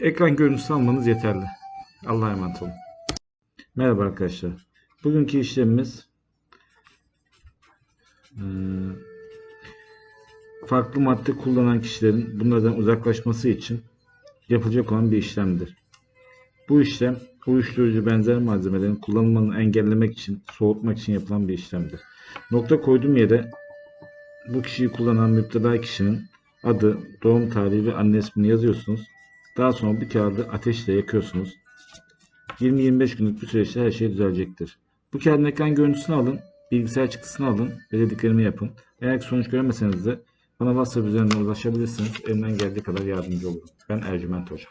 Ekran görüntüsü almanız yeterli. Allah'a emanet olun. Merhaba arkadaşlar. Bugünkü işlemimiz eee, farklı madde kullanan kişilerin bunlardan uzaklaşması için yapılacak olan bir işlemdir. Bu işlem uyuşturucu benzer malzemelerin kullanılmanı engellemek için, soğutmak için yapılan bir işlemdir. Nokta koyduğum yere bu kişiyi kullanan müptela kişinin adı, doğum tarihi ve anne ismini yazıyorsunuz. Daha sonra bu kağıdı ateşle yakıyorsunuz. 20-25 günlük bir süreçte her şey düzelecektir. Bu kağıdın ekran görüntüsünü alın, bilgisayar çıktısını alın ve dediklerimi yapın. Eğer sonuç göremeseniz de bana WhatsApp üzerinden ulaşabilirsiniz. Elimden geldiği kadar yardımcı olurum. Ben Ercüment Hoca.